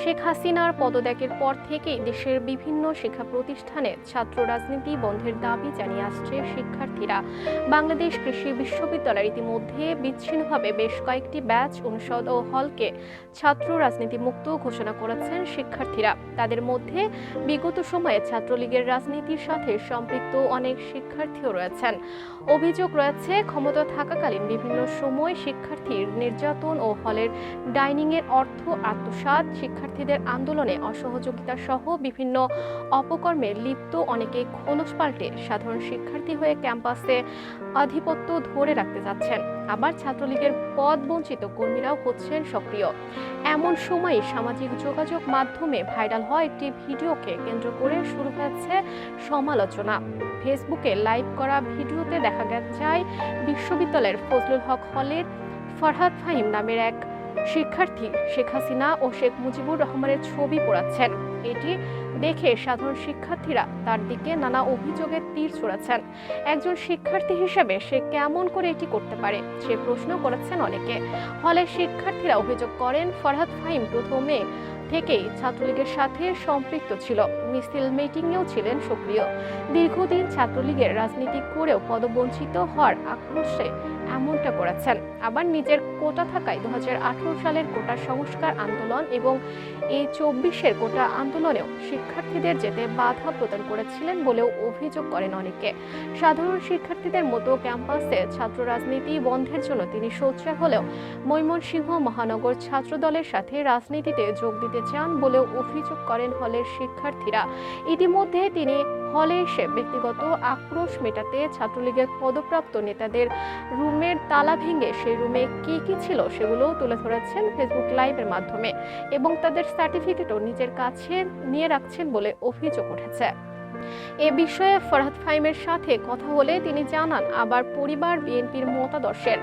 হাসিনার পদত্যাগের পর থেকেই দেশের বিভিন্ন শিক্ষা প্রতিষ্ঠানে ছাত্র রাজনীতি বন্ধের দাবি জানিয়ে আসছে শিক্ষার্থীরা। বাংলাদেশ কৃষি বিশ্ববিদ্যালয় ইতিমধ্যে বিচ্ছিন্নভাবে বেশ কয়েকটি ব্যাচ, অনুষদ ও হলকে ছাত্র রাজনীতি মুক্ত ঘোষণা করেছেন শিক্ষার্থীরা। তাদের মধ্যে বিগত সময়ে ছাত্রলীগের রাজনীতির সাথে সম্পৃক্ত অনেক শিক্ষার্থীও রয়েছেন। অভিযোগ রয়েছে, ক্ষমতা থাকাকালীন বিভিন্ন সময় শিক্ষার্থীর নির্যাতন ও হলের ডাইনিংয়ের অর্থ আত্মসাৎ। শিক্ষার্থীদের আন্দোলনে অসহযোগিতা সহ বিভিন্ন অপকর্মে লিপ্ত অনেকে খোলস পাল্টে সাধারণ শিক্ষার্থী হয়ে ক্যাম্পাসে আধিপত্য ধরে রাখতে যাচ্ছেন। আবার ছাত্রলীগের পদ বঞ্চিত কর্মীরাও হচ্ছেন সক্রিয়। এমন সময় সামাজিক যোগাযোগ মাধ্যমে ভাইরাল হয় একটি ভিডিওকে কেন্দ্র করে শুরু হয়েছে সমালোচনা। ফেসবুকে লাইভ করা ভিডিওতে দেখা যায় বিশ্ববিদ্যালয়ের ফজলুল হক হলের ফরহাদ ফাহিম নামের এক শিক্ষার্থী শেখ হাসিনা ও শেখ মুজিবুর রহমানের ছবি পোড়াচ্ছেন। এটি দেখে সাধারণ শিক্ষার্থীরা তার দিকে নানা অভিযোগের তীর ছোড়াচ্ছেন। একজন শিক্ষার্থী হিসেবে সে কেমন করে এটি করতে পারে, সে প্রশ্ন করেছেন অনেকে। হলে শিক্ষার্থীরা অভিযোগ করেন, ফরহাদ ফাহিম প্রথমে থেকেই ছাত্রলীগের সাথে সম্পৃক্ত ছিল। মিছিল মিটিংয়েও ছিলেন সক্রিয়। দীর্ঘদিন ছাত্রলীগের রাজনীতি করেও পদবঞ্চিত হওয়ার আক্রোশে এমনটা করেছেন। আবার নিজের কোটা থাকায় দুহাজার আঠারো সালের কোটা সংস্কার আন্দোলন এবং এই চব্বিশের কোটা আন্দোলনেও শিক্ষার্থীদের যেতে বাধা প্রদান করেছিলেন বলেও অভিযোগ করেন অনেকে। সাধারণ শিক্ষার্থীদের মতো ক্যাম্পাসে ছাত্র রাজনীতি বন্ধের জন্য তিনি সোচ্চার হলেও ময়মনসিংহ মহানগর ছাত্রদলের সাথে রাজনীতিতে যোগ দিতে চান বলেও অভিযোগ করেন হলের শিক্ষার্থীরা। ইতিমধ্যে তিনি হলে এসে ব্যক্তিগত আক্রোশ মেটাতে ছাত্রলীগের পদপ্রাপ্ত নেতাদের রুমের তালা ভেঙে সেই রুমে কি কি ছিল সেগুলোও তুলে ধরেছেন ফেসবুক লাইভের মাধ্যমে এবং তাদের সার্টিফিকেটও নিজের কাছে নিয়ে রাখছেন বলে অভিযোগ উঠেছে। এ বিষয়ে ফরহাদ ফাইমের সাথে কথা হলে তিনি জানান, আবার পরিবার বিএনপির মতাদর্শের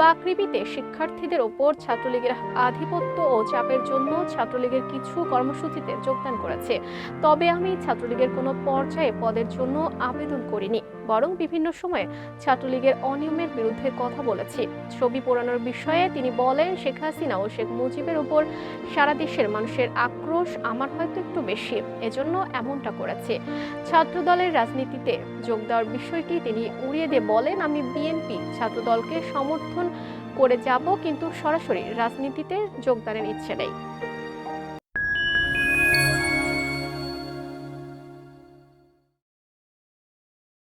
বাকৃবিতে শিক্ষার্থীদের ওপর ছাত্রলীগের আধিপত্য ও চাপের জন্য ছাত্রলীগের কিছু কর্মসূচিতে যোগদান করেছে। তবে আমি ছাত্রলীগের কোনো পর্যায়ে পদের জন্য আবেদন করিনি। বরং বিভিন্ন সময়ে ছাত্রলীগের অনিয়মের বিরুদ্ধে কথা বলেছি। ছবি পোড়ানোর বিষয়ে তিনি বলেন, শেখ হাসিনা ও শেখ মুজিবের উপর সারা দেশের মানুষের আক্রোশ আমার হয়তো একটু বেশি, এজন্য এমনটা করেছে। ছাত্রদলের রাজনীতিতে যোগ দেওয়ার বিষয়টি তিনি উড়িয়ে দিয়ে বলেন, আমি বিএনপি ছাত্রদলকে সমর্থন করে যাব, কিন্তু সরাসরি রাজনীতিতে যোগদানের ইচ্ছে নেই।